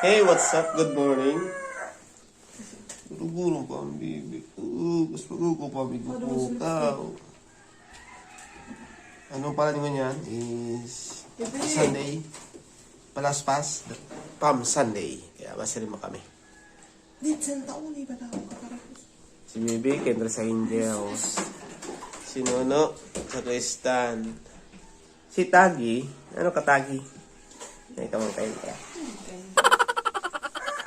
Hey, what's up? Good morning. Gulong pa ang bibi ko. Gusto ko pa bibi ko. Anong pala mo niyan? Is Sunday. Palaspas. Palm Sunday. Kaya masarima kami. Di, isang taon ako kakarapos. Si Bibi, kendra sa Indios. Si Nono, sa Kristan. Si Tagi. Ano ka, Tagi? May kamang kain ka.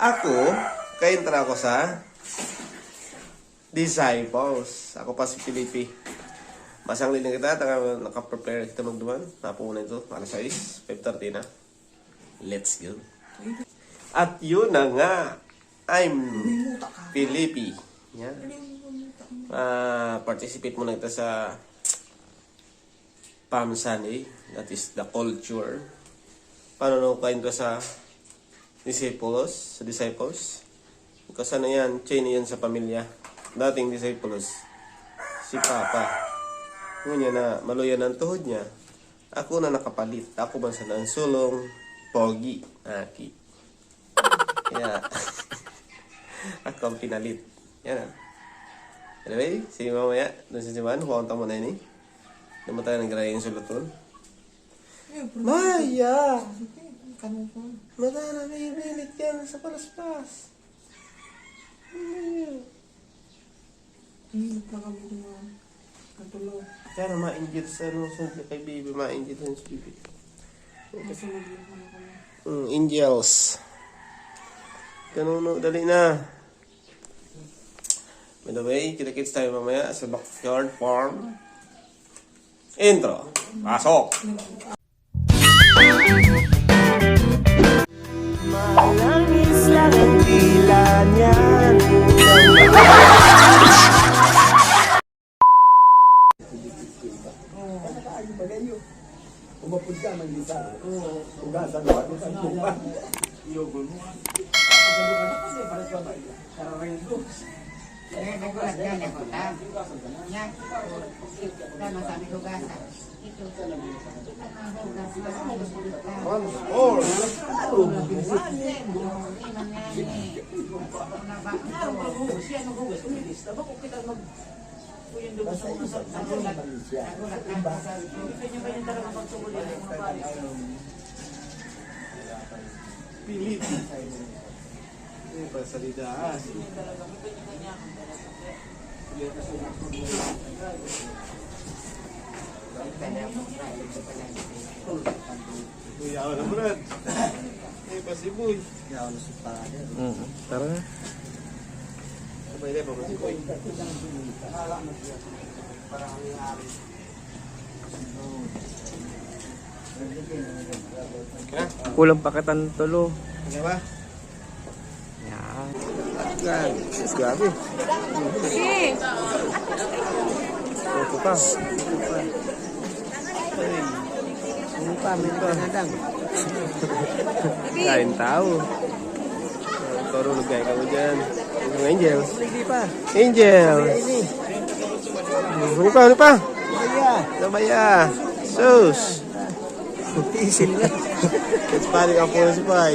Ako, kaintra ako sa Disciples. Ako pa si Filipe. Masang din kita, taka, nakaprepare kita magduman. Napuna ito, alas 6, 5.30 na. Let's go. At yun na nga, I'm Limuta ka. Filipe. Yan. Limuta mo. Ah, participate muna kita sa Palm Sunday. That is the culture. Paano kain ka sa disciples, sa disciples? Kasi ano yan, chain yan sa pamilya. Dating disciples. Si Papa. Ngunya na, maluyan ang tuhod niya. Ako na nakapalit. Ako man sa sulong, pogi, aki. Kaya, ako ang pinalit. Yan ah. Anyway, sige mamaya, doon sa Siman, huwag mo na yun eh. Mo tayo nagraya yung suluton. Maya! Kanong ko. Madana, may bilit yan sa palaspas. Hmm, nakami ko mga katulaw. Kaya na ma-injit sa ano, sa kay baby, ma-injit sa baby. Ano ko na. Hmm, angels. Ganun, no, dali na. By the way, kita-kits tayo mamaya sa backyard farm. Intro. Pasok! Eh, nagulat yan ako, ta. Yan. Tama sabi ko gasa. Ito. Ang hugas na ang hospital. Once more. Iman nga ni. Nabak Nagulat. Nagulat na. Pilit. Eh, pasalidaan. Kuya ako na. Eh, pasiboy. Tara na. Sabay na, papasiboy. Kaya, Kulang paketan tulo. okay ba? Yan. Yan. Sis, grabe. Ito pa. Ay. Ano pa? May pa. Kain tao. Toro, lugay ka mo dyan. Yung angels. Hindi pa. Angels! Ini. Ano pa, ano pa? Kaya. Sabaya! Sus! Isil na. It's panic ang full spy.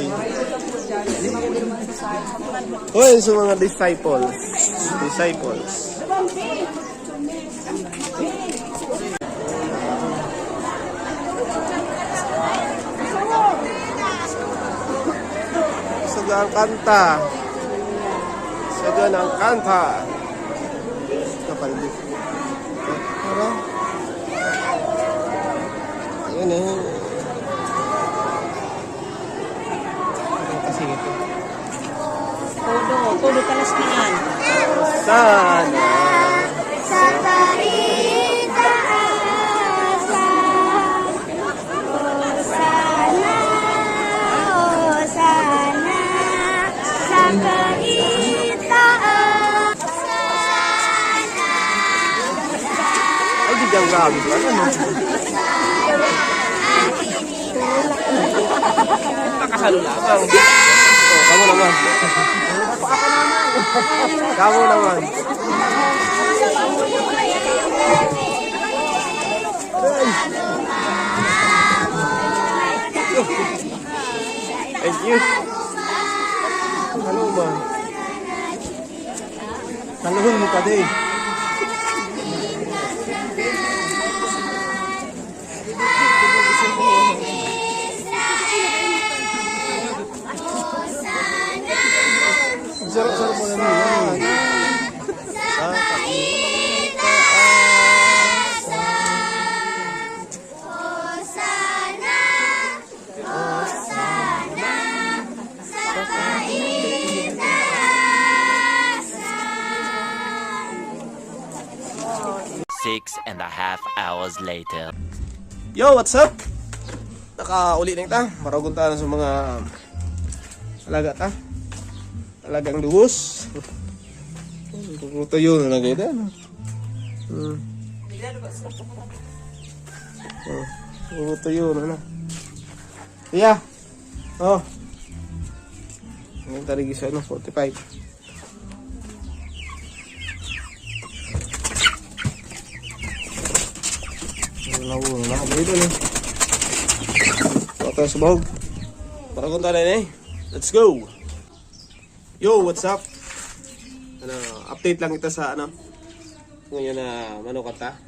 Hoy, sa mga disciples. Disciples. Saga ang kanta. Saga ng kanta. Kapalibig. Tara. Ayan eh. Kasi ito. Todo kalasmaan. Sana. Sa taitasan O sana, o sana Sa kaitaan Sana Ay, di grabe ba? Ano? Nakasalo lamang. Oh, kamu naman. kamu naman. Thank you. Ano ba? Saluhon mo ka din. Six and a half hours later. Yo, what's up? Nakauli na kita. Maragon ta sa mga alaga ta. Alagang duwos. Ruto yun na kita. Hmm. Oh, ruto yun na. Iya. Oh. Ngayon tarigi sa ano, 45. Ano na, na, dito ni. Ito sa bahog. Para kung tayo eh. Let's go! Yo, what's up? Ano, update lang ito sa ano. Ngayon na manok ta.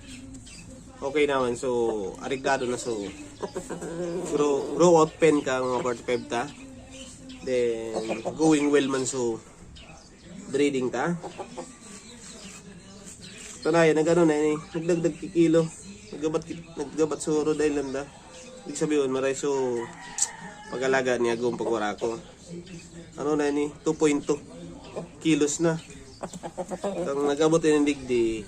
Okay naman, so arigado na so. Grow, grow out pen ka mga 45 ta. Then, going well man so breeding ta. Ito na nag-ano na eh. Nagdagdag kikilo. Naggabat, naggabat sa Rhode Island ah. Ibig sabihin, maray so pag-alaga niya gawang pagwara ko. Ano na eh, 2.2 kilos na. Ang nag-abot yun ng digdi,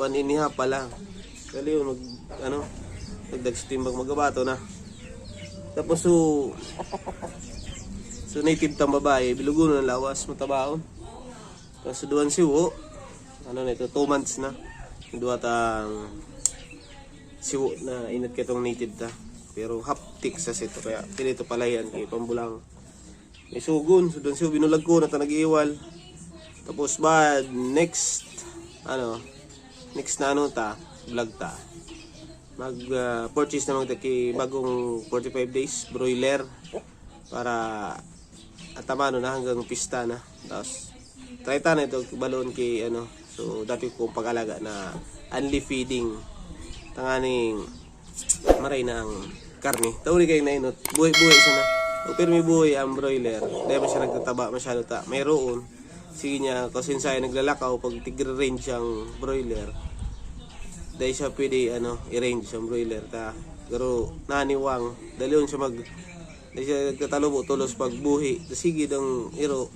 1 and a half pa lang. Kali yun, mag, ano, nagdagstimbag magabato na. Tapos so, so native tang babae, bilugo na lawas, matabaon. Tapos so, duwan si Wo, ano na ito, 2 months na. Duwa tang siwo na inat kitong native ta. Pero haptik sa ito kaya pinito pala yan kay pambulang. May sugon, so doon siya binulag ko na ta nag-iwal. Tapos ba next ano next na ano ta vlog ta mag uh, purchase naman kita kay bagong 45 days broiler para at tama no na hanggang pista na tapos try ta na ito balon kay ano so dati ko pag-alaga na only feeding tanganing maray na ang karne. Tauri kay na inot. Buhay-buhay siya na. Pag pero may buhay ang broiler, dahil ba siya nagtataba masyado ta. Mayroon. Sige niya, kasi sa'yo naglalakaw pag tigre-range ang broiler. Dahil siya pwede ano, i-range ang broiler ta. Pero naniwang, dahil yun siya mag dahil siya nagtatalubo tulos pag buhi. Sige dang iro.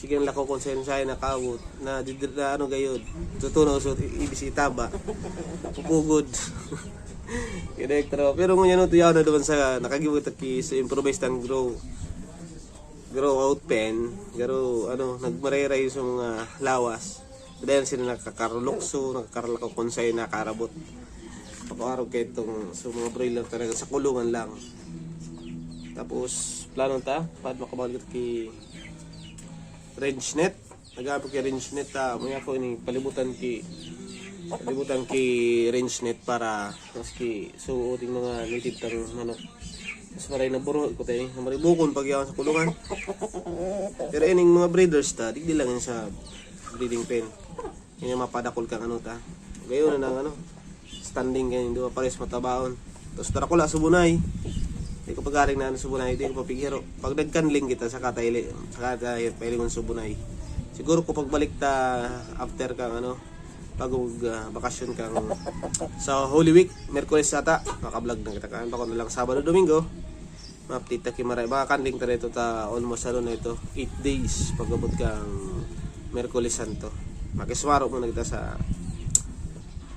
Sige ang lakaw kung sa'yo sa'yo nakawot. Na, na ano gayod. Tutunaw so ibis itaba. Pupugod. Kinektro. Pero ngunyan no, tuyaw na naman sa nakagibot ki sa improvised and grow grow out pen. Pero ano, nagmareray sa mga lawas. Dahil sila nakakarulokso, nakakarlakaw kung sa'yo nakarabot. Pag-araw kayo itong sa mga broiler talaga sa kulungan lang. Tapos, plano ta, paano makabalik ki range net. Nagapag kay range net ta, may ako ini palibutan ki palibutan ki range net para mas ki suoting mga native tang manok. Mas maray na buro ko tayo, maray bukon pag yawan sa kulungan. Pero ining mga breeders ta, digdi lang sa breeding pen. Yun yung mapadakol kang ano ta. Gayon na ng ano, standing ganyan, ba pares matabaon. Tapos tarakula subunay. Hindi ko pagaring na ano subunay, hindi ko papigiro. Pag nagkanling kita sa katayli, sa katayli, pailingon subunay. Siguro ko pagbalik ta after kang ano, bago uh, bakasyon kang sa Holy Week, Merkules ata, makablog na kita kan. Bako na lang Sabado, Domingo. Ma-update ta kimaray. Baka kanling ta rito ta almost ano na ito, 8 days pagabot kang Merkules Santo. Makiswaro mo na kita sa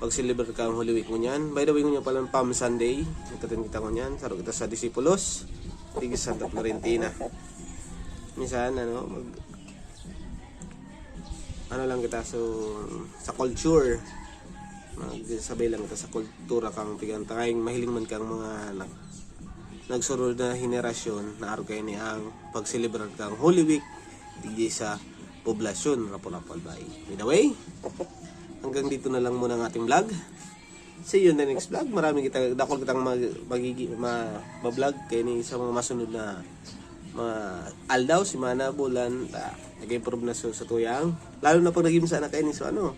pag-celebrate ka ang Holy Week mo niyan. By the way, ngunyan pala Palm Sunday. Ikatin kita ko niyan. Saro kita sa Disipulos. Tigis Santa Florentina. Minsan, ano, mag, ano lang kita, so, sa culture, magsabay lang kita sa kultura kang tigang tangayong mahiling man kang mga nag, nagsurod na henerasyon na araw kayo ni ang pag-celebrate kang Holy Week digdi sa poblasyon Rapolapal Bay. By the way, hanggang dito na lang muna ang ating vlog. See you in the next vlog. Marami kita dakol kitang mag, magigi ma, ma-vlog kay ni sa mga masunod na mga aldaw, si Mana, Bulan, ta, nag-improve na so, sa tuyang. Lalo na pag naging sana kayo ni so ano.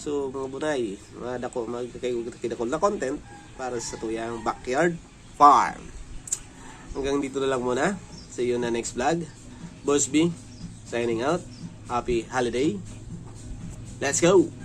So mga bunay, mga dako, magkakidakol na content para sa tuyang backyard farm. Hanggang dito na lang muna. See you na next vlog. Boss B, signing out. Happy holiday. Let's go!